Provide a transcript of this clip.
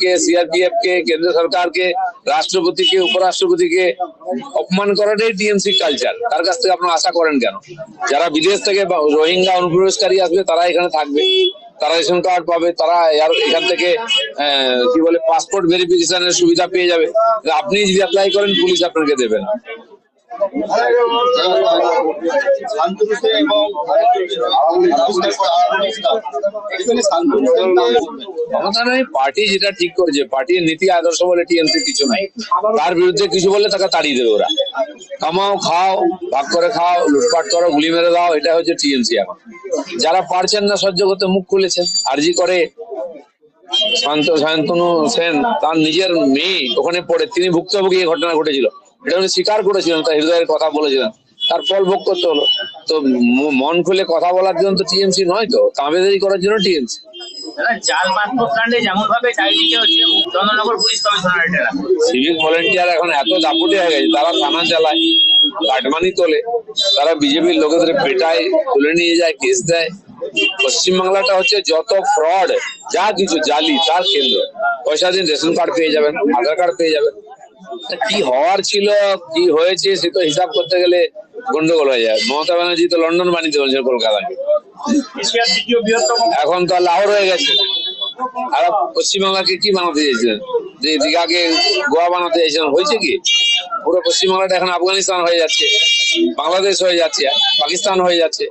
কে CRPF কে, কেন্দ্র সরকারকে, রাষ্ট্রপতিকে, উপরাষ্ট্রপতিকে অপমান করাটাই টিএমসি কালচার তার কাছ থেকে আপনারা আশা করেন কেন? যারা বিদেশ থেকে রোহিঙ্গা অনুপ্রবেশকারী আসবে, তারা এখানে থাকবে। তারা রেশন কার্ড পাবে, তারা এখান থেকে কি বলে পাসপোর্ট ভেরিফিকেশনের সুবিধা পেয়ে যাবে। আপনি যদি অ্যাপ্লাই করেন, পুলিশ আপনাকে দেবে না। এবং পার্টি যেটা ঠিক করেছে, পার্টির নীতি, আদর্শ বলে টিএমসি কিছু নাই। তার বিরুদ্ধে কিছু বললে তাকে তাড়িয়ে দেবে ওরা। কামাও, খাও, ভাগ করে খাও, লুটপাট করো, গুলি মেরে দাও, এটা হচ্ছে টিএমসি এখন। যারা পারছেন না সহ্য করতে, মুখ খুলেছেন, আরজি করে। শান্ত, শান্তনু সেন, তার নিজের মেয়ে ওখানে পড়ে, তিনি ভুক্তভোগী এই ঘটনা ঘটেছিল। এটা উনি স্বীকার করেছিলেন, তার হৃদয়ের কথা বলেছিলেন। তার ফল ভোগ করতে হলো। তো মন খুলে কথা বলার জন্য তো টিএমসি নয় তো, তাঁবেদারি করার জন্য টিএমসি। ভলেন্টিয়ার এখন এত হয়ে গেছে, তারা চালায় তোলে, তারা বিজেপির লোকেদের পেটায় নিয়ে যায়, কেস দেয়। পশ্চিমবাংলাটা হচ্ছে যত ফ্রড যা কিছু জালি, তার কেন্দ্র। পয়সা দিন রেশন কার্ড পেয়ে যাবেন, আধার কার্ড পেয়ে যাবেন। কি হওয়ার ছিল, কি হয়েছে, সে তো হিসাব করতে গেলে গন্ডগোল হয়ে যায়। মমতা ব্যানার্জি তো লন্ডন বানিয়ে বলছে কলকাতাকে এশিয়ার দ্বিতীয় বৃহত্তম এখন তো লাহোর হয়ে গেছে। আর পশ্চিমবাংলাকে কি বানাতে চাইছিলেন যে দীঘাকে গোয়া বানাতে চাইছিলেন হয়েছে কি? পুরো পশ্চিমবাংলাটা এখন আফগানিস্তান হয়ে যাচ্ছে, বাংলাদেশ হয়ে যাচ্ছে, পাকিস্তান হয়ে যাচ্ছে।